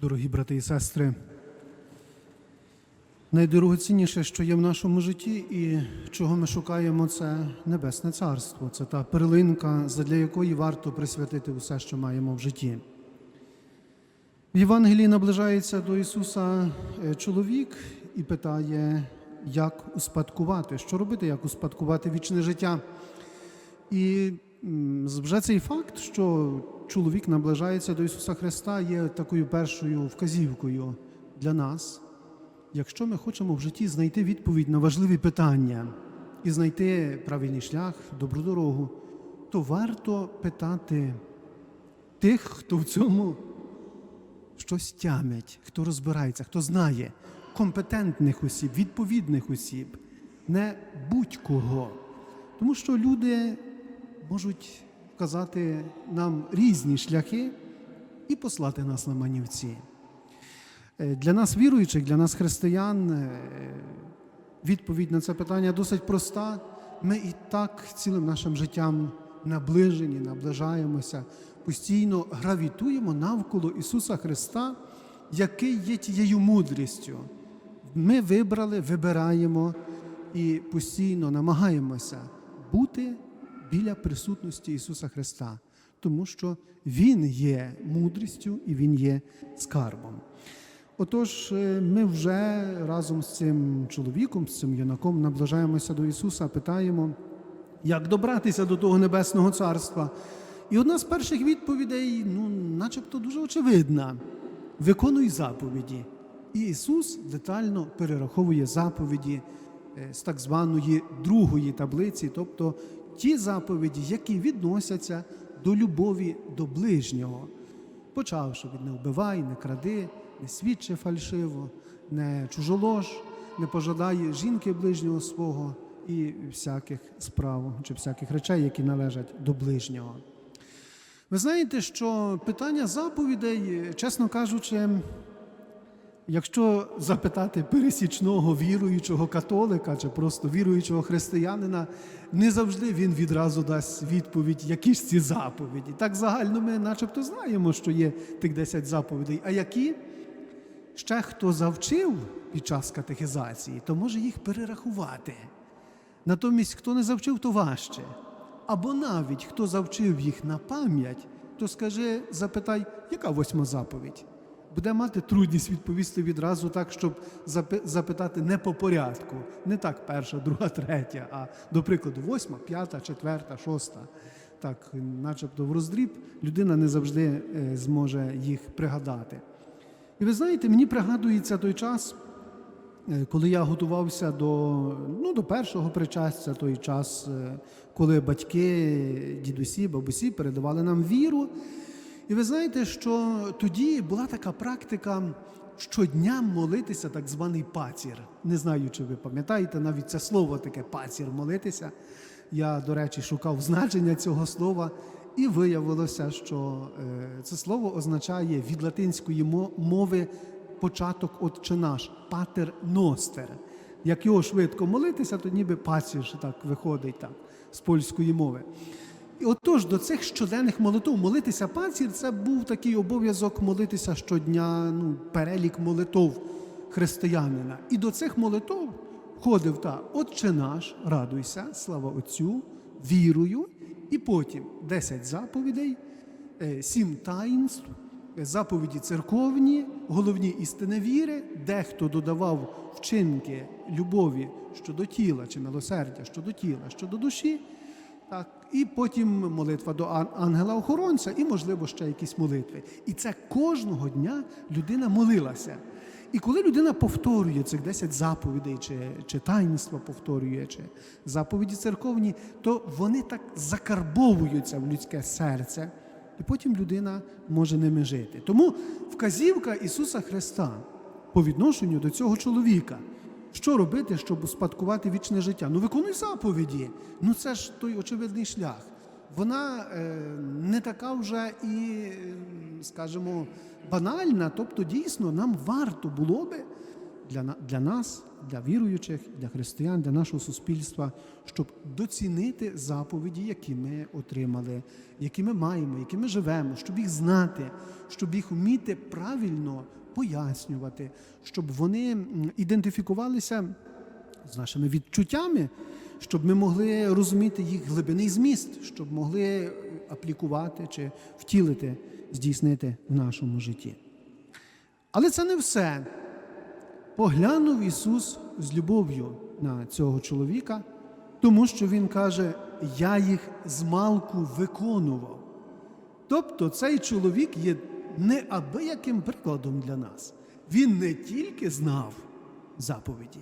Дорогі брати і сестри, найдорогоцінніше, що є в нашому житті, і чого ми шукаємо, це Небесне Царство. Це та перлинка, задля якої варто присвятити усе, що маємо в житті. В Євангелії наближається до Ісуса е, чоловік і питає, як успадкувати, що робити, як успадкувати вічне життя. І вже цей факт, що чоловік наближається до Ісуса Христа, є такою першою вказівкою для нас, якщо ми хочемо в житті знайти відповідь на важливі питання і знайти правильний шлях, добру дорогу, то варто питати тих, хто в цьому щось тямить, хто розбирається, хто знає, компетентних осіб, відповідних осіб, не будь-кого. Тому що люди можуть вказати нам різні шляхи і послати нас на манівці. Е, Для нас, віруючих, для нас, християн, е, відповідь на це питання досить проста. Ми і так цілим нашим життям наближені, наближаємося, постійно гравітуємо навколо Ісуса Христа, який є тією мудрістю. Ми вибрали, вибираємо і постійно намагаємося бути біля присутності Ісуса Христа, тому що Він є мудрістю і Він є скарбом. Отож, е, ми вже разом з цим чоловіком, з цим юнаком наближаємося до Ісуса, питаємо, як добратися до того Небесного Царства. І одна з перших відповідей, ну, начебто дуже очевидна: виконуй заповіді. І Ісус детально перераховує заповіді е, з так званої другої таблиці, тобто ті заповіді, які відносяться до любові до ближнього, почавши від не вбивай, не кради, не свідчи фальшиво, не чужолож, не пожадай жінки ближнього свого і всяких справ чи всяких речей, які належать до ближнього. Ви знаєте, що питання заповідей, чесно кажучи, якщо запитати пересічного віруючого католика чи просто віруючого християнина, не завжди він відразу дасть відповідь, які ж ці заповіді. Так загально ми начебто знаємо, що є тих 10 заповідей, а які ще хто завчив під час катехізації, то може їх перерахувати. Натомість, хто не завчив, то важче. Або навіть хто завчив їх на пам'ять, то скажи, запитай, яка восьма заповідь? Буде мати трудність відповісти відразу так, щоб запитати не по порядку, не так перша, друга, третя, а до прикладу, восьма, п'ята, четверта, шоста. Так, начебто в роздріб людина не завжди е, зможе їх пригадати. І ви знаєте, мені пригадується той час, Е, коли я готувався до, ну, до першого причастя, той час, е, коли батьки, дідусі, бабусі передавали нам віру. І ви знаєте, що тоді була така практика щодня молитися так званий пацір. Не знаю, чи ви пам'ятаєте навіть це слово таке пацір молитися. Я, до речі, шукав значення цього слова, і виявилося, що е, це слово означає від латинської мови початок Отче наш, патер ностер. Як його швидко молитися, то ніби пацір так виходить так, з польської мови. І отож, до цих щоденних молитв молитися пацір це був такий обов'язок молитися щодня, ну, перелік молитов християнина. І до цих молитв входив та Отче наш, радуйся, слава Отцю, вірую, і потім 10 заповідей, е, сім таїнств, е, заповіді церковні, головні істини віри, дехто додавав вчинки любові щодо тіла чи милосердя щодо тіла, щодо душі. Так, і потім молитва до ангела-охоронця, і, можливо, ще якісь молитви. І це кожного дня людина молилася. І коли людина повторює цих 10 заповідей, чи, чи таїнства повторює, чи заповіді церковні, то вони так закарбовуються в людське серце, і потім людина може ними жити. Тому вказівка Ісуса Христа по відношенню до цього чоловіка. Що робити, щоб успадкувати вічне життя? Ну, виконуй заповіді. Ну це ж той очевидний шлях. Вона е, не така вже і, скажімо, банальна. Тобто, дійсно, нам варто було би для, для нас, для віруючих, для християн, для нашого суспільства, щоб доцінити заповіді, які ми отримали, які ми маємо, які ми живемо, щоб їх знати, щоб їх вміти правильно пояснювати, щоб вони ідентифікувалися з нашими відчуттями, щоб ми могли розуміти їх глибинний зміст, щоб могли е, аплікувати чи втілити, здійснити в нашому житті. Але це не все. Поглянув Ісус з любов'ю на цього чоловіка, тому що Він каже: Я їх змалку виконував. Тобто цей чоловік є неабияким прикладом для нас. Він не тільки знав заповіді,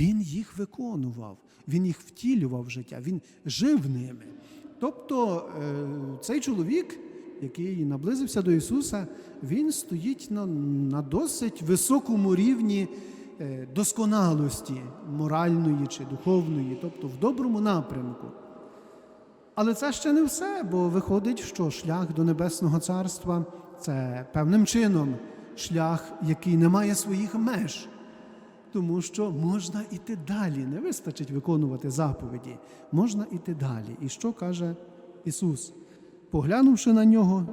він їх виконував, він їх втілював в життя, він жив ними. Тобто е, цей чоловік, який наблизився до Ісуса, він стоїть на, на досить високому рівні е, досконалості моральної чи духовної, тобто в доброму напрямку. Але це ще не все, бо виходить, що шлях до Небесного Царства це певним чином шлях, який не має своїх меж. Тому що можна йти далі, не вистачить виконувати заповіді, можна йти далі. І що каже Ісус? Поглянувши на нього,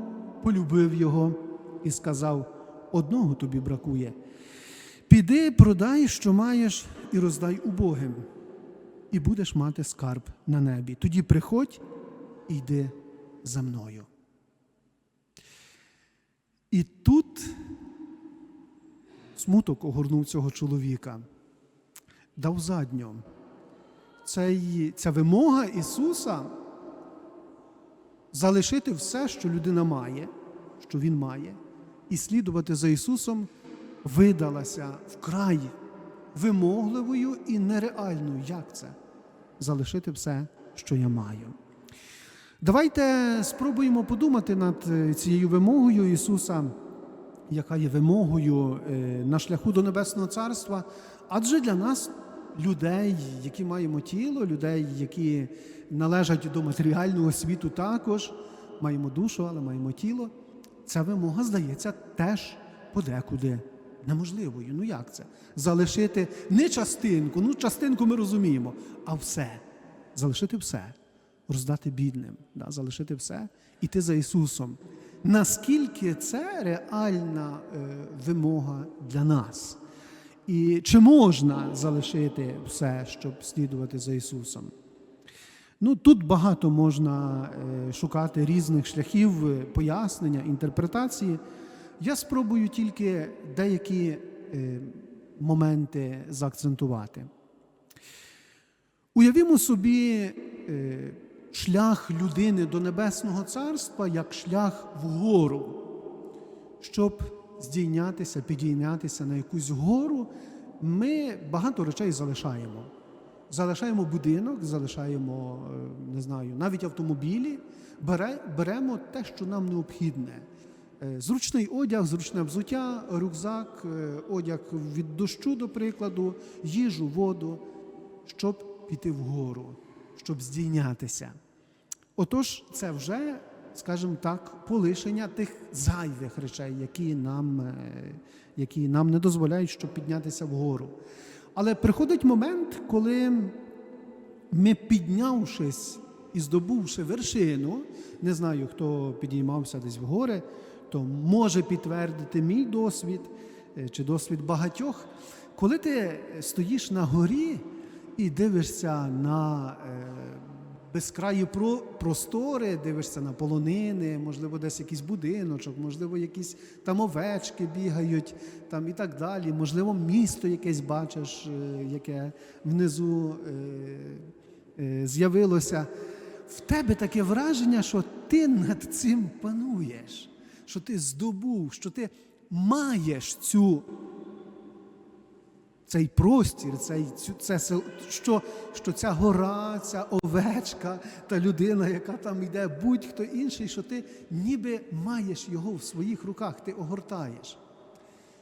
полюбив його і сказав: одного тобі бракує. Піди, продай, що маєш, і роздай убогим, і будеш мати скарб на небі. Тоді приходь йди за мною. І тут смуток огорнув цього чоловіка, дав задню. Цей, ця вимога Ісуса залишити все, що людина має, що Він має, і слідувати за Ісусом видалася вкрай вимогливою і нереальною. Як це? Залишити все, що я маю. Давайте спробуємо подумати над е, цією вимогою Ісуса, яка є вимогою е, на шляху до Небесного Царства. Адже для нас, людей, які маємо тіло, людей, які належать до матеріального світу, також маємо душу, але маємо тіло. Ця вимога здається теж подекуди неможливою. Ну як це? Залишити не частинку, ну частинку ми розуміємо, а все. Залишити все роздати бідним, да, залишити все, іти за Ісусом. Наскільки це реальна е, вимога для нас? І чи можна залишити все, щоб слідувати за Ісусом? Ну, тут багато можна е, шукати різних шляхів е, пояснення, інтерпретації. Я спробую тільки деякі е, моменти заакцентувати. Уявімо собі е, шлях людини до Небесного Царства як шлях вгору, щоб здійнятися, підійнятися на якусь гору, ми багато речей залишаємо. Залишаємо будинок, залишаємо, е, не знаю, навіть автомобілі, бере, беремо те, що нам необхідне. Е, Зручний одяг, зручне взуття, рюкзак, е, одяг від дощу, до прикладу, їжу, воду, щоб піти вгору, щоб здійнятися. Отож, це вже, скажімо так, полишення тих зайвих речей, які нам, е, які нам не дозволяють, щоб піднятися вгору. Але приходить момент, коли ми, піднявшись і здобувши вершину, не знаю, хто підіймався десь в гори, то може підтвердити мій досвід е, чи досвід багатьох, коли ти стоїш на горі і дивишся на е, безкраї про- простори, дивишся на полонини, можливо, десь якийсь будиночок, можливо, якісь там овечки бігають там і так далі. Можливо, місто якесь бачиш, е, яке внизу е, з'явилося. В тебе таке враження, що ти над цим пануєш, що ти здобув, що ти маєш цю цей простір, цей, цю, це, що, що ця гора, ця овечка, та людина, яка там йде, будь-хто інший, що ти ніби маєш його в своїх руках, ти огортаєш.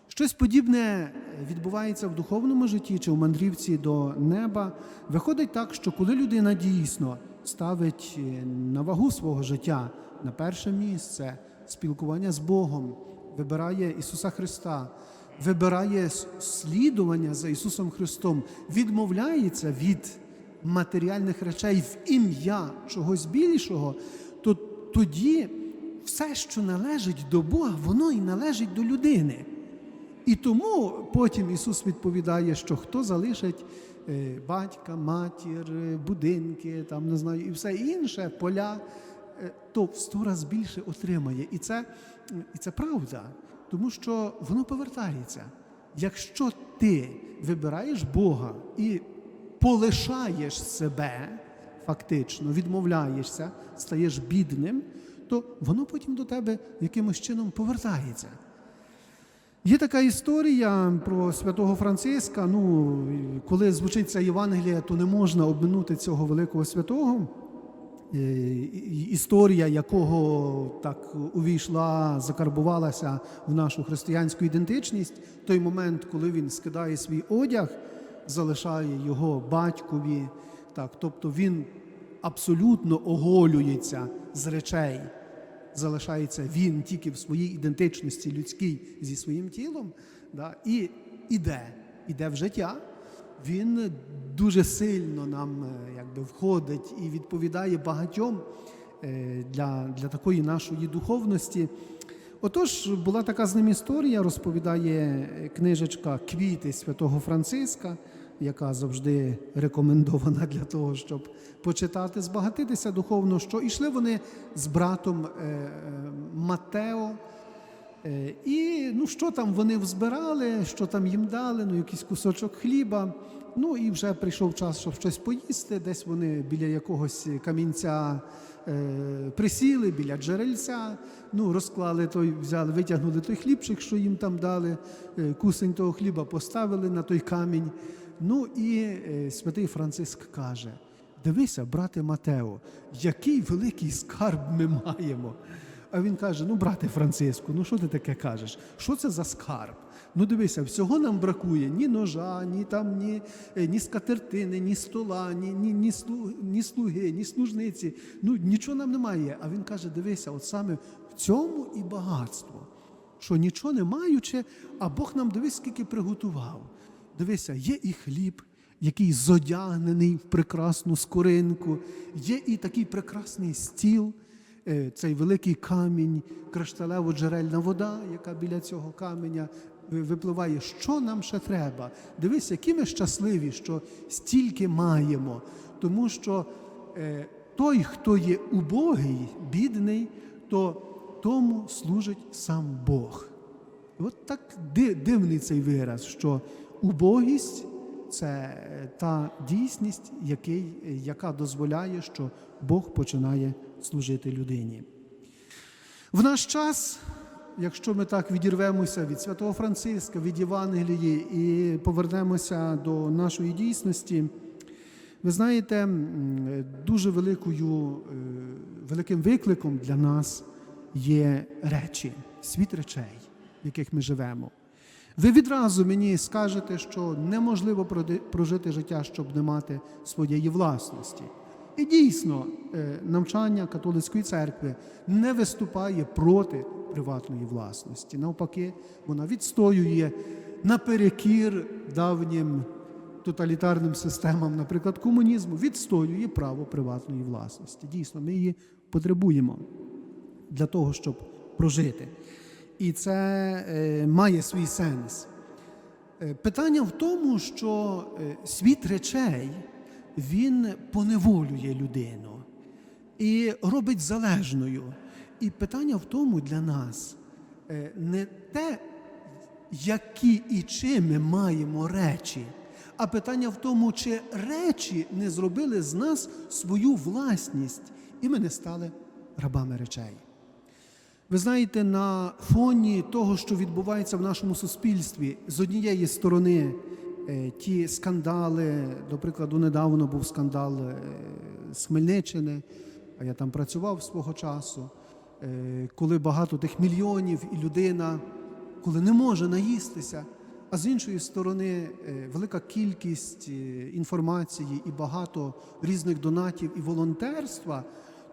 Щось подібне відбувається в духовному житті чи в мандрівці до неба. Виходить так, що коли людина дійсно ставить е, на вагу свого життя на перше місце спілкування з Богом, вибирає Ісуса Христа, вибирає слідування за Ісусом Христом, відмовляється від матеріальних речей в ім'я чогось більшого, то тоді все, що належить до Бога, воно і належить до людини. І тому потім Ісус відповідає, що хто залишить е, батька, матір, будинки, там не знаю, і все інше, поля, е, то в сто раз більше отримає. І це, і це правда, тому що воно повертається. Якщо ти вибираєш Бога і полишаєш себе, фактично, відмовляєшся, стаєш бідним, то воно потім до тебе якимось чином повертається. Є така історія про святого Франциска. Ну, коли звучить ця Євангелія, то не можна обминути цього великого святого. Е, Історія якого так увійшла, закарбувалася в нашу християнську ідентичність, той момент, коли він скидає свій одяг, залишає його батькові. Так, тобто він абсолютно оголюється з речей залишається він тільки в своїй ідентичності людській зі своїм тілом, да, і іде, іде в життя. Він дуже сильно нам е, якби, входить і відповідає багатьом е, для, для такої нашої духовності. Отож, була така з ним історія, розповідає книжечка Квіти святого Франциска, яка завжди рекомендована для того, щоб почитати, збагатитися духовно, що ішли вони з братом е, е, Матео. Е, І ну, що там вони взбирали, що там їм дали, ну, якийсь кусочок хліба. Ну і вже прийшов час, щоб щось поїсти. Десь вони біля якогось камінця е, присіли, біля джерельця. Ну, розклали той, взяли, витягнули той хлібчик, що їм там дали, е, кусень того хліба поставили на той камінь. Ну і е, святий Франциск каже: Дивися, брате Матео, який великий скарб ми маємо. А він каже: Ну, брате Франциску, ну що ти таке кажеш? Що це за скарб? Ну дивися, всього нам бракує ні ножа, ні там, ні, е, ні скатертини, ні стола, ні, ні, ні, слу, ні слуги, ні служниці. Ну нічого нам немає. А він каже: дивися, от саме в цьому і багатство, що нічого не маючи, а Бог нам дивись, скільки приготував. Дивися, є і хліб, який зодягнений в прекрасну скоринку, є і такий прекрасний стіл, цей великий камінь, кришталево-джерельна вода, яка біля цього каменя випливає. Що нам ще треба? Дивись, які ми щасливі, що стільки маємо. Тому що е, той, хто є убогий, бідний, то тому служить сам Бог. І от так дивний цей вираз, що убогість це е, та дійсність, який, е, яка дозволяє, що Бог починає служити людині. В наш час, якщо ми так відірвемося від святого Франциска, від Євангелії і повернемося до нашої дійсності, ви знаєте, дуже великою, е, великим викликом для нас є речі, світ речей, в яких ми живемо. Ви відразу мені скажете, що неможливо прожити життя, щоб не мати своєї власності. І дійсно, е, навчання католицької церкви не виступає проти приватної власності. Навпаки, вона відстоює наперекір давнім тоталітарним системам, наприклад, комунізму, відстоює право приватної власності. Дійсно, ми її потребуємо для того, щоб прожити. І це е, має свій сенс. Е, Питання в тому, що світ речей він поневолює людину і робить залежною. І питання в тому для нас е, не те, які і чи ми маємо речі, а питання в тому, чи речі не зробили з нас свою власність, і ми не стали рабами речей. Ви знаєте, на фоні того, що відбувається в нашому суспільстві, з однієї сторони ті скандали, до прикладу, недавно був скандал е, з Хмельниччини, а я там працював свого часу, е, коли багато тих мільйонів і людина, коли не може наїстися, а з іншої сторони, е, велика кількість е, інформації і багато різних донатів і волонтерства,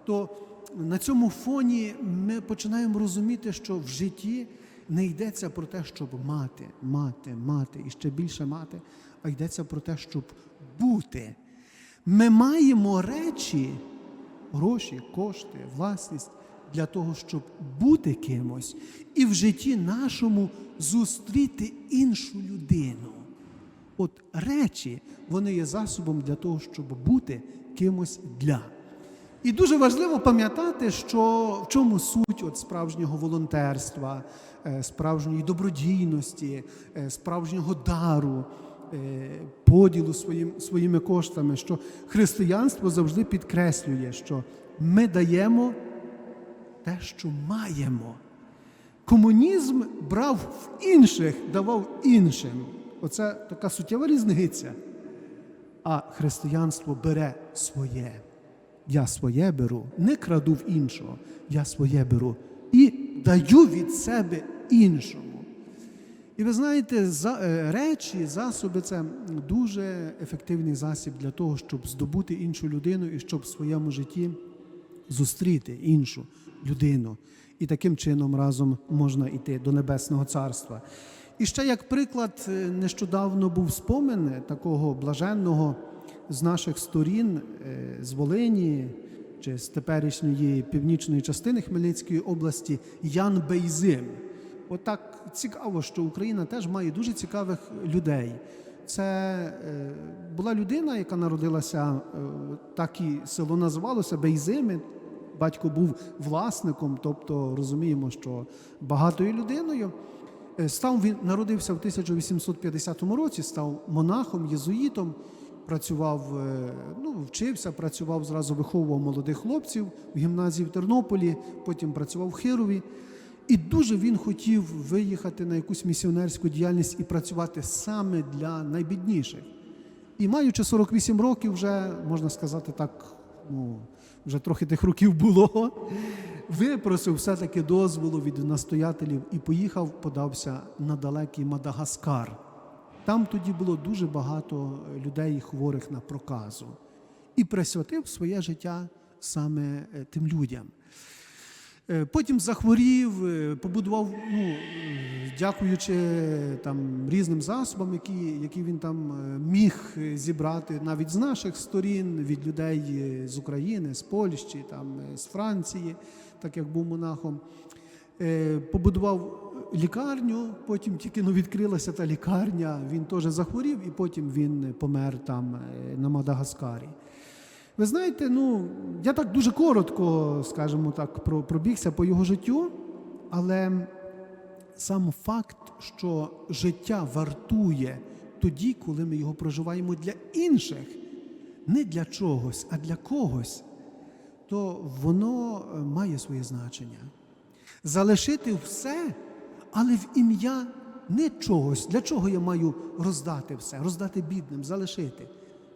то на цьому фоні ми починаємо розуміти, що в житті Не йдеться про те, щоб мати, мати, мати і ще більше мати, а йдеться про те, щоб бути. Ми маємо речі, гроші, кошти, власність для того, щоб бути кимось і в житті нашому зустріти іншу людину. От речі, вони є засобом для того, щоб бути кимось для. І дуже важливо пам'ятати, що в чому суть от справжнього волонтерства, е, справжньої добродійності, е, справжнього дару, е, поділу своїм, своїми коштами, що християнство завжди підкреслює, що ми даємо те, що маємо. Комунізм брав в інших, давав іншим. Оце така суттєва різниця. А християнство бере своє. Я своє беру, не краду в іншого, я своє беру і даю від себе іншому. І ви знаєте, за, е, речі, засоби це дуже ефективний засіб для того, щоб здобути іншу людину і щоб в своєму житті зустріти іншу людину. І таким чином разом можна йти до Небесного Царства. І ще як приклад, е, нещодавно був спомин такого блаженного з наших сторін е, з Волині чи з теперішньої північної частини Хмельницької області Ян Бейзим. Отак цікаво, що Україна теж має дуже цікавих людей. Це е, була людина, яка народилася, е, так і село називалося Бейзими. Батько був власником, тобто розуміємо, що багатою людиною. Став він народився в 1850 році, став монахом, єзуїтом, працював, е, ну, вчився, працював зразу, виховував молодих хлопців в гімназії в Тернополі, потім працював в Хирові. І дуже він хотів виїхати на якусь місіонерську діяльність і працювати саме для найбідніших. І маючи 48 років, вже можна сказати так, ну вже трохи тих років було. Випросив все-таки дозволу від настоятелів і поїхав, подався на далекий Мадагаскар. Там тоді було дуже багато людей, хворих на проказу, і присвятив своє життя саме е, тим людям. Е, Потім захворів, е, побудував, ну, е, дякуючи там різним засобам, які, які він там е, міг е, зібрати навіть з наших сторін, від людей е, з України, з Польщі, там, е, з Франції, так як був монахом. Е, Побудував лікарню, потім тільки ну, відкрилася та лікарня, він теж захворів, і потім він помер там е, на Мадагаскарі. Ви знаєте, ну я так дуже коротко, скажімо так, пробігся по його життю, але сам факт, що життя вартує тоді, коли ми його проживаємо для інших, не для чогось, а для когось, то воно е, має своє значення. Залишити все, але в ім'я не чогось. Для чого я маю роздати все, роздати бідним, залишити?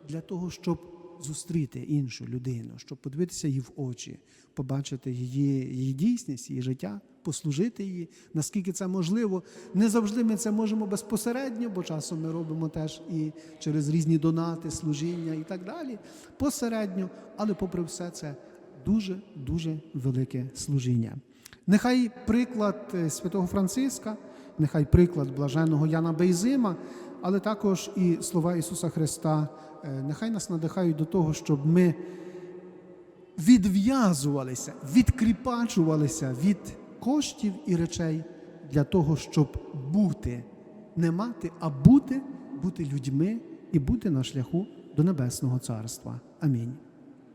Для того, щоб зустріти іншу людину, щоб подивитися їй в очі, побачити її, її дійсність, її життя, послужити їй, наскільки це можливо. Не завжди ми це можемо безпосередньо, бо часом ми робимо теж і через різні донати, служіння і так далі. Посередньо, але попри все це дуже дуже велике служіння. Нехай приклад е, святого Франциска, нехай приклад блаженного Яна Бейзима, але також і слова Ісуса Христа, е, нехай нас надихають до того, щоб ми відв'язувалися, відкріпачувалися від коштів і речей для того, щоб бути, не мати, а бути, бути людьми і бути на шляху до Небесного Царства. Амінь.